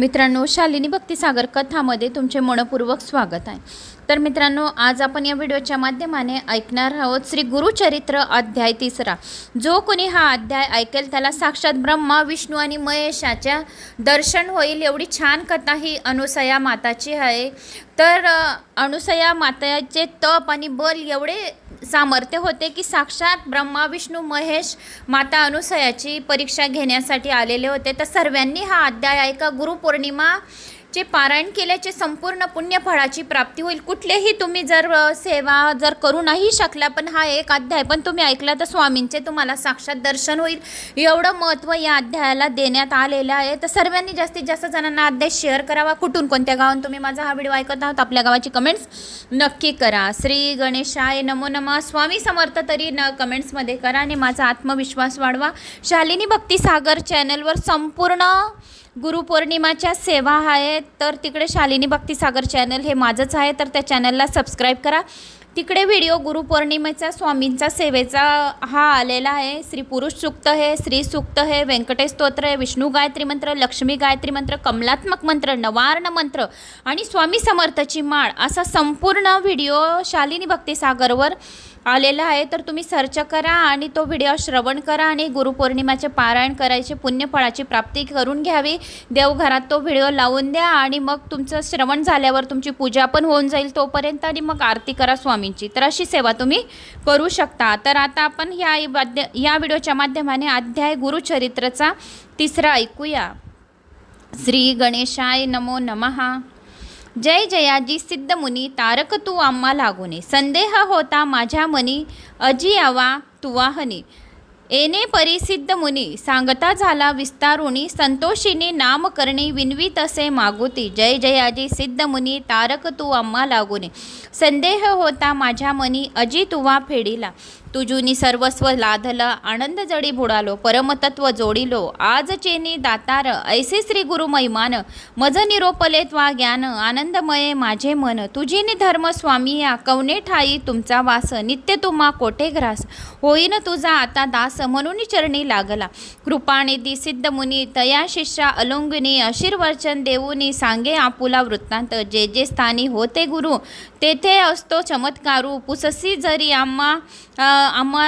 मित्रांनो शालिनी भक्तिसागर कथामध्ये तुमचे मनपूर्वक स्वागत आहे. तर मित्रांनो आज आपण या व्हिडिओच्या माध्यमाने ऐकणार आहोत श्री गुरुचरित्र अध्याय तिसरा. जो कोणी हा अध्याय ऐकेल त्याला साक्षात ब्रह्मा विष्णू आणि महेशाच्या दर्शन होईल एवढी छान कथा ही अनुसया माताची आहे. तर अनुसया माताचे तप आणि बल एवढे सामर्थ्य होते की साक्षात ब्रह्मा विष्णू महेश माता अनुसयाची परीक्षा घेण्यासाठी आलेले होते. तर सर्वांनी हा अध्याय ऐका. गुरुपौर्णिमा जे पारायण केल्याचे संपूर्ण पुण्यफळाची प्राप्ती होईल. कुठलेही तुम्ही जर सेवा जर करू नाही शकला पण हा एक अध्याय पण तुम्ही ऐकला तर स्वामींचे तुम्हाला साक्षात दर्शन होईल. एवढं महत्त्व या अध्यायाला देण्यात आलेलं आहे. तर सर्वांनी जास्तीत जास्त जणांना अध्याय शेअर करावा. कुठून कोणत्या गावात तुम्ही माझा हा व्हिडिओ ऐकत आहात आपल्या गावाची कमेंट्स नक्की करा. श्री गणेशाय नमो नमः. स्वामी समर्थ तरी न कमेंट्समध्ये करा आणि माझा आत्मविश्वास वाढवा. शालिनी भक्ती सागर चॅनलवर संपूर्ण गुरुपौर्णिमाच्या सेवा आहेत तर तिकडे शालिनी भक्ती सागर चॅनल हे माझंच आहे तर त्या चॅनलला सबस्क्राईब करा. तिकडे व्हिडिओ गुरुपौर्णिमेचा स्वामींचा सेवेचा हा आलेला आहे. श्री पुरुष सूक्त हे श्री सुक्त हे व्यंकटेश स्तोत्र आहे विष्णू गायत्री मंत्र लक्ष्मी गायत्री मंत्र कमलात्मक मंत्र नवार्ण मंत्र आणि स्वामी समर्थची माळ असा संपूर्ण व्हिडिओ शालिनी भक्तीसागरवर सागरवर आलेला आहे तर तुम्ही सर्च करा आणि तो व्हिडिओ श्रवण करा आणि गुरुपौर्णिमाचे पारायण करायचे पुण्यफळाची प्राप्ती करून घ्यावी. देवघरात तो व्हिडिओ लावून द्या आणि मग तुमचं श्रवण झाल्यावर तुमची पूजा पण होऊन जाईल तोपर्यंत आणि मग आरती करा स्वामींची. तर अशी सेवा तुम्ही करू शकता. तर आता आपण ह्या या व्हिडिओच्या माध्यमाने अध्याय गुरुचरित्रचा तिसरा ऐकूया. श्री गणेशाय नमो नमहा जय जयाजी सिद्धमुनी तारक तू आम्हा लागुने. संदेह होता माझ्या मनी अजियावा तुवाहनी येणे परिसिद्ध मुनी सांगता झाला विस्तारुणी संतोषिनी नाम करणे विनवी तसे मागुती. जय जयाजी सिद्ध मुनी तारक तू आम्हा लागुने. संदेह होता माझ्या मनी अजी तुवा फेडिला. तुजुनी सर्वस्व लाधला आनंद जडी बुडालो परमतत्व जोडिलो आज चेनी दातार ऐसे श्री गुरु महिमान मज निरोपले त्वा ज्ञान आनंदमये माझे मन. तुझिनी धर्म स्वामी या कवने ठाई तुमचा वास नित्य तुम्हा कोठे ग्रास? होईन तुझा आता दास म्हणून चरणी लागला. कृपानिधी सिद्ध मुनी तया शिष्या अलंगिनी आशीर्वचन देऊनी सांगे आपुला वृत्तांत जे जे स्थानी होते गुरु तेथे असतो चमत्कारू. पुससी जरी आम्हा आम्हा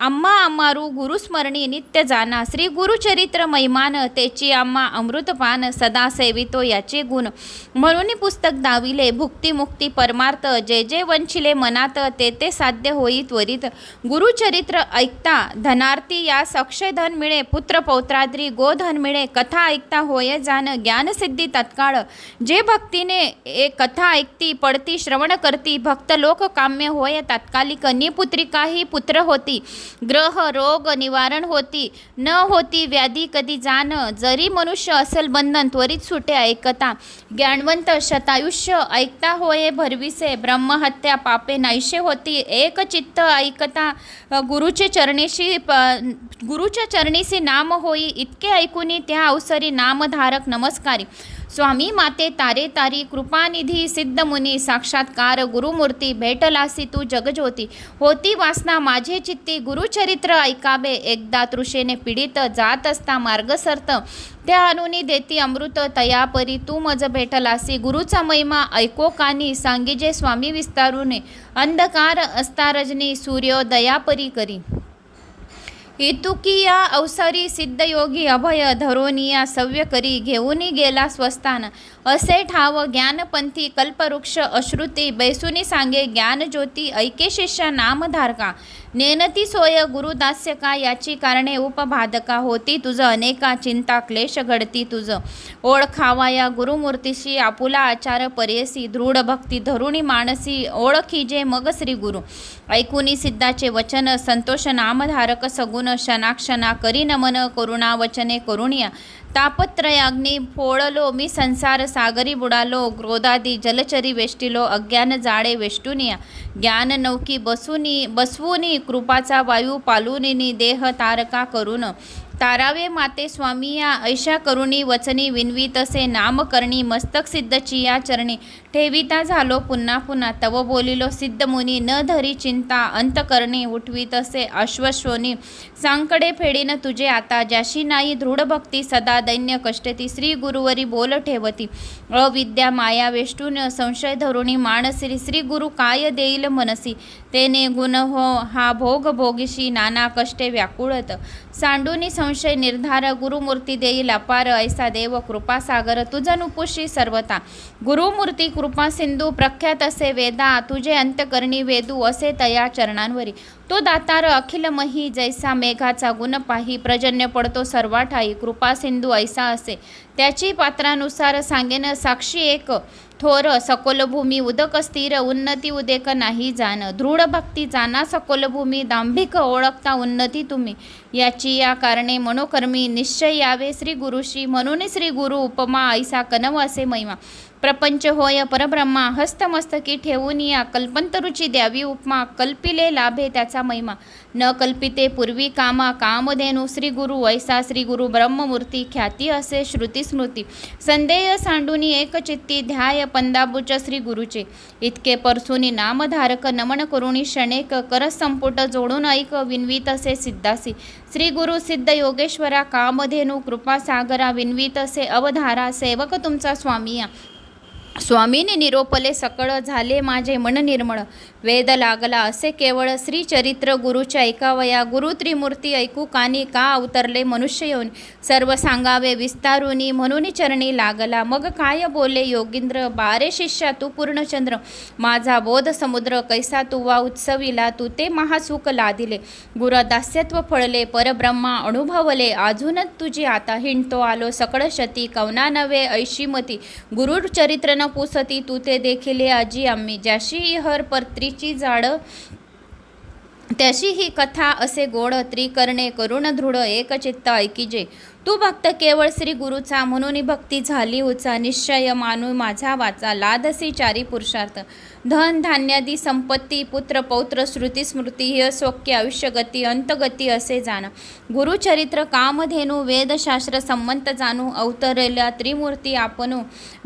आम्हा आम्हारू गुरुस्मरणी नित्य जाना. श्री गुरुचरित्र महिमान तेची आम्हा अमृतपान सदा सेवितो याचे गुण. म्हणून पुस्तक दाविले भुक्तिमुक्ती परमार्थ जे जे वंचिले मनात ते ते साध्य होई त्वरित. गुरुचरित्र ऐकता धनार्थी यास अक्षयधन मिळे पुत्र पौत्राद्री गोधन मिळे कथा ऐकता होय जाण ज्ञानसिद्धी तत्काळ. जे भक्तीने एक कथा ऐकती पडती श्रवण करती. भक्त लोक काम्य होय तात्कालिक निपुत्रिका ही पुत्र होती. ग्रह रोग निवारण होती. न होती व्याधी कधी जाण. जरी मनुष्य असेल बंधन त्वरित सुटे ऐकता. ज्ञानवंत शतायुष्य ऐकता होय भरविसे. ब्रह्महत्या पापे नाहीशे होती. एक चित्त ऐकता. गुरुचे चरणीशी गुरुच्या चरणीशी नाम होई. इतके ऐकूनी त्या अवसरी नामधारक नमस्कारी. स्वामी माते तारे तारी कृपानिधी सिद्ध मुनी साक्षात्कार गुरुमूर्ती भेटलासी तू जगज्योती होती वासना माझे चित्ती गुरुचरित्र ऐकावे एकदा तृषेने पीडित जात असता मार्गसर्त त्या अनुनी देती अमृत तयापरी तू मज भेटलासी गुरुचा महिमा ऐको कानी सांगिजे स्वामी विस्तारुने अंधकार अस्तारजनी सूर्योदयापरी करी इतुकिया अवसरी सिद्धयोगी अभय धरोनिया सव्य करी घेऊनी गेला स्वस्थान. असे ठाव ज्ञानपंथी कल्पवृक्ष अश्रुती बैसुनी सांगे ज्ञानज्योती ऐके शिष्य नामधारका. नेनती सोय गुरुदास्य का याची कारणे उपबाधका होती तुझं. अनेका चिंता क्लेश घडती तुझं. ओळखावा या गुरुमूर्तीशी आपुला आचार परेसी दृढ भक्ती धरुणी मानसी ओळखी जे मग श्री गुरु. ऐकुनी सिद्धाचे वचन संतोष नामधारक सगुण शनाक्षणा करी नमन करुणा वचने करुणिया. तापत्रयाग्नी फोळलो मी संसार सागरी बुडालो क्रोधादी जलचरी वेष्टिलो अज्ञान जाळे वेष्टुनिया ज्ञान नौकी बसूनी बसवूनी कृपाचा वायू पालुनिनी देह तारका करून. तारावे माते स्वामी या ऐशा करुणी वचनी विनवी तसे नामकरणी मस्तक सिद्धची या चरणी ठेविता झालो पुन्हा पुन्हा तव बोलिलो सिद्धमुनी न धरी चिंता अंत करणे उठवी तसे अश्वश्वनी. सांकडे फेडीन तुझे आता ज्याशी नाही दृढ भक्ती सदा दैन्य कष्टती श्री गुरुवरी बोल ठेवती. अविद्या माया वेष्टून संशय धरुणी मानसी श्री गुरु काय देईल मनसी? तेने गुण हो हा भोग भोगीशी नाना कष्टे व्याकुळत. सांडूनी संशय निर्धार गुरुमूर्ती देईल अपार ऐसा देव कृपासागर तुझ नुपुशी सर्वता गुरुमूर्ती कृपा सिंधू प्रख्यात असे वेदा तुझे अंतकरणी वेदू असे तया चरणांवरी. तो दातार अखिल मही जैसा मेघाचा गुण पाही प्रजन्य पडतो सर्वा ठाई कृपा सिंधू ऐसा असे. त्याची पात्रानुसार सांगेन साक्षी एक थोर सकोलभूमी उदक स्थिर उन्नती उदेक नाही जाण. दृढ भक्ती जाना सकोलभूमी दांभिक ओळखता उन्नती तुम्ही. याची या कारणे मनोकर्मी निश्चय यावे श्री गुरुशी म्हणून श्री गुरु उपमा ऐसा कनव असे महिमा. प्रपंच होय परब्रह्मा हस्तमस्तकी ठेवून या कल्पंतरुची द्यावी उपमा कल्पिले लाभे त्याचा महिमा. न कल्पिते पूर्वी कामा कामधेनु श्री गुरु वैसा श्री गुरु ब्रह्ममूर्ती ख्याती असे श्रुती स्मृती. संदेय सांडूनी एकचित्ती ध्याय पंदाबुच श्री गुरुचे. इतके परसुनी नामधारक नमन करुणी क्षणेक कर संपुट जोडून ऐक विनवीत असे सिद्धासी. श्री गुरु सिद्ध योगेश्वरा कामधेनु कृपासागरा विनवीत असे अवधारा सेवक तुमचा स्वामी या. स्वामीने निरोपले सकळ झाले माझे मन निर्मळ. वेद लागला असे केवळ श्रीचरित्र गुरुच्या ऐकावया. गुरु त्रिमूर्ती ऐकू कानी का अवतरले मनुष्य येऊन? सर्व सांगावे विस्तारुनी म्हणून चरणी लागला. मग काय बोले योगींद्र? बारे शिष्या तू पूर्णचंद्र. माझा बोध समुद्र कैसा तू वा उत्सविला तू ते महासुख लादिले. गुर दास्यत्व फळले परब्रह्मा अनुभवले. अजूनच तुझी आता हिंडतो आलो सकळ शती कवना नवे ऐशीमती गुरु चरित्र न पुसती तू ते देखिले आजी आम्ही. ज्याशी हर परत्रीची झाडं त्याशी ही कथा असे गोड त्रिकरणे करुण दृढ एकचित्त ऐकिजे. तू भक्त केवळ श्री गुरुचा म्हणून भक्ती झाली उचा निश्चय मानू माझा वाचा लादसी चारी पुरुषार्थ. धन धान्यादी संपत्ती पुत्र पौत्र श्रुती स्मृती य सौख्य आयुष्यगती अंतगती असे जाण. गुरुचरित्र कामधेनू वेदशास्त्र संमंत जाणू अवतरल्या त्रिमूर्ती आपणू.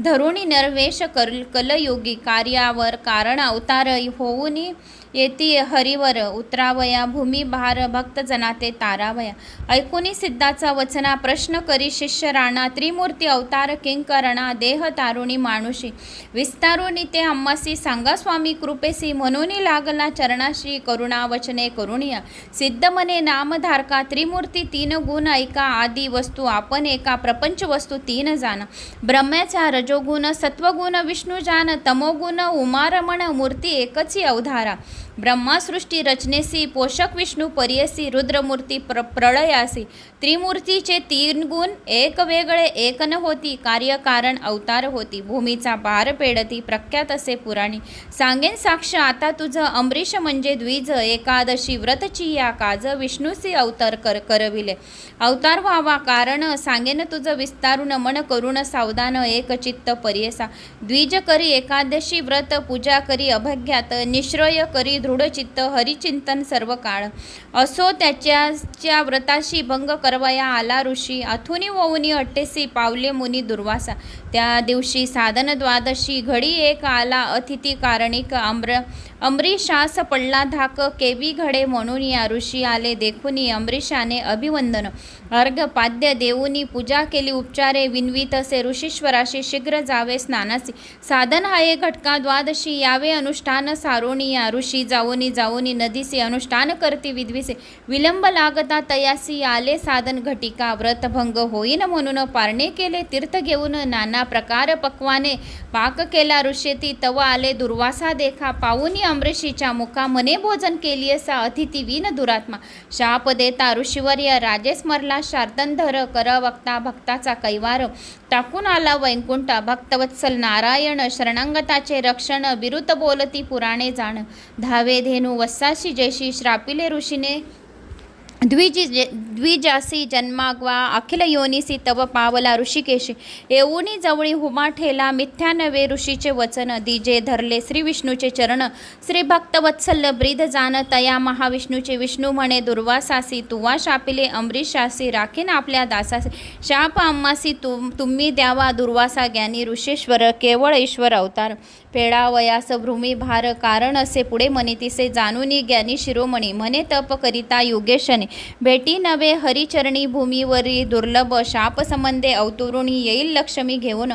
धरुणी नरवेश कर कलयोगी कार्यावर कारण अवतार होऊनी येती हरिवर उतरावया भूमी भार भक्तजना ते तारावया. ऐकुनी सिद्धाचा वचना प्रश्न करी शिष्य राणा त्रिमूर्ती अवतार किंकरणा देह तारुणी मानुषी विस्तारुणी ते अम्मासी सांगा स्वामी कृपेसी म्हणून लागला चरणाशी करुणा वचने करुणिया. सिद्ध मने नामधारका त्रिमूर्ती तीन गुण ऐका आदी वस्तू आपण एका प्रपंच वस्तू तीन जाण ब्रह्म्याचा रजोगुण सत्वगुण विष्णू जान तमोगुण उमारमण मूर्ती एकची अवधारा. ब्रह्मासृष्टी रचनेसी पोषक विष्णू परियसी रुद्रमूर्ती प्र प्रळयासी त्रिमूर्तीचे तीन गुण एक वेगळे एक न होती कार्यकारण अवतार होती भूमीचा भार पेडती प्रख्यात असे पुराणी. सांगेन साक्ष आता तुझं अमरीश म्हणजे द्विज एकादशी व्रतची या काज विष्णूसी अवतार कर करविले. अवतार व्हावा कारण सांगेन तुझं विस्तारून मन करुण सावधान एक चित्त परियसा. द्विज करी एकादशी व्रत पूजा करी अभग्यात निश्रय करी दृढचित्त हरिचिंतन सर्व काळ. असो त्याच्याच्या व्रताशी भंग करवया आला ऋषी. अथुनी वहुनी अट्टेसी पावले मुनी दुर्वासा. त्या दिवशी साधन द्वादशी घडी एक आला अतिथी कारणिक अम्र. अमरीशास पडला धाक केवी घडे म्हणून या ऋषी आले देखुनी अमरीशाने अभिवंदन. अर्घ पाद्य देऊनी पूजा केली उपचारे विनवीत असे ऋषीश्वराशी शीघ्र जावे स्नानासी. साधन हाये घटका द्वादशी यावे अनुष्ठान सारोणी या ऋषी जाऊनी जाऊनी नदीसी अनुष्ठान करती विद्विसे विलंब लागता तयासी आले साधन घटिका. व्रतभंग होईन म्हणून पारणे केले तीर्थ घेऊन नाना प्रकार पक्वाने. पाक केला ऋषेती तव आले दुर्वासा देखा. पाऊनी अमृषीच्या मुखा मने भोजन केली असा अतिथी विन दुरात्मा. शाप देता ऋषीवर्य राजेश मरला. शार्दंधर कर वक्ता भक्ताचा कैवार. टाकून आला वैकुंठा. भक्तवत्सल नारायण शरणांगताचे रक्षण. बिरुत बोलती पुराणे जाण. धावे નવેધેનુ વસ્સાશી જયશી શ્રાપિલે ઋષિને દ્વિજી द्विजासी जन्माग्वा अखिल योनिसी तव पावला ऋषिकेशी. येऊनी जवळी हुमा ठेला मिथ्या नवे ऋषीचे वचन दिजे धरले श्री विष्णूचे चरण. श्री भक्तवत्सल ब्रीद जान तया महाविष्णूचे विष्णू म्हणे दुर्वासासी तुवा शापिले अमरीशासी राखीन आपल्या दासासी. शाप अम्मासी तुम तुम्ही द्यावा दुर्वासा ज्ञानी ऋषेश्वर केवळ ईश्वर अवतार. फेडावयास भ्रूमी भार कारण असे पुढे मनितीसे जाणूनी ज्ञानी शिरोमणी म्हणे तप करिता योगेशने. भेटी नवे हरिचरणी भूमीवरी दुर्लभ शापसंबंधे अवतरुणी येईल लक्ष्मी घेऊन.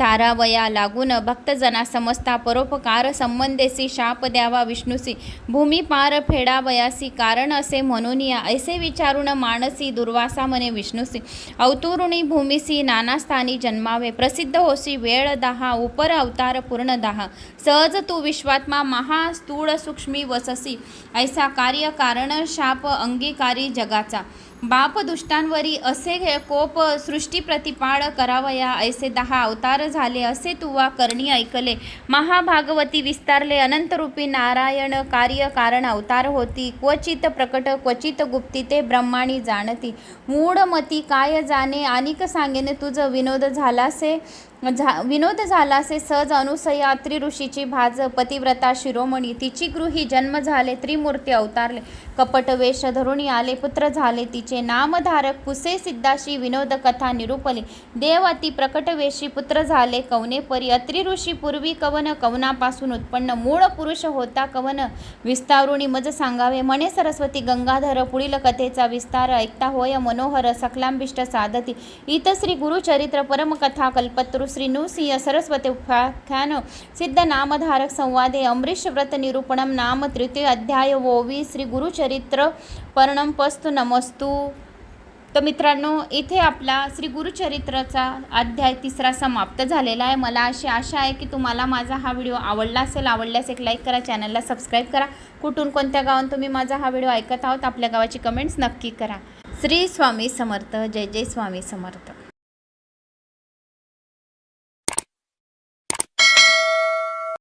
तारावया लागून भक्तजना समजता परोपकार संबंधेसी शाप द्यावा विष्णूसी. भूमी पार फेडावयासी कारण असे म्हणून या ऐसे विचारून मानसी दुर्वासा म्हणे विष्णूसी. अवतुरुणी भूमीसी नानास्थानी जन्मावे प्रसिद्ध होसी वेळ दहा उपर अवतार पूर्ण दहा. सहज तू विश्वात्मा महास्थूळ सूक्ष्मी वससी. ऐसा कार्य कारण शाप अंगीकारी जगाचा. बाप दुष्टांवरी असे कोप सृष्टी प्रतिपाळ करावया ऐसे दहा अवतार झाले असे तुवा करणी ऐकले. महाभागवती विस्तारले अनंतरूपी नारायण कार्य कारण अवतार होती. क्वचित प्रकट क्वचित गुप्ती ते ब्रह्माणी जाणती. मूढमती काय जाणे आणिक सांगेने तुझं विनोद झालासे? म्हणजे झा विनोद झालासे सहज अनुसया त्रिऋषीची भाज पतिव्रता शिरोमणी तिची गृही जन्म झाले त्रिमूर्ती अवतारले. कपट वेश धरुणी आले पुत्र झाले तिचे नामधारक पुसे सिद्धाशी विनोद कथा निरूपली. देव अति प्रकट वेशी पुत्र झाले कवने परी अत्रि ऋषी पूर्वी कवन कवनापासून उत्पन्न मूळ पुरुष होता कवन. विस्तारुणी मज सांगावे मने सरस्वती गंगाधर पुढील कथेचा विस्तार ऐकता होय मनोहर सकलांबिष्ट साधती. इत श्री गुरुचरित्र परमकथा कल्पत्रु श्री नृसिंह सरस्वती उपाख्यान सिद्ध नामधारक संवादे अमरीश व्रत निरूपणम नाम तृतीय अध्याय ओवी श्री गुरुचरित्र पर्णम पस्तु नमस्तू तर मित्रांनो इथे आपला श्री गुरुचरित्राचा अध्याय तिसरा समाप्त झालेला आहे. मला अशी आशा आहे की तुम्हाला माझा हा व्हिडिओ आवडला असेल आवडल्यास एक लाईक करा चॅनलला सबस्क्राईब करा. कुठून कोणत्या गावात तुम्ही माझा हा व्हिडिओ ऐकत आहोत आपल्या गावाची कमेंट्स नक्की करा. श्री स्वामी समर्थ जय जय स्वामी समर्थ.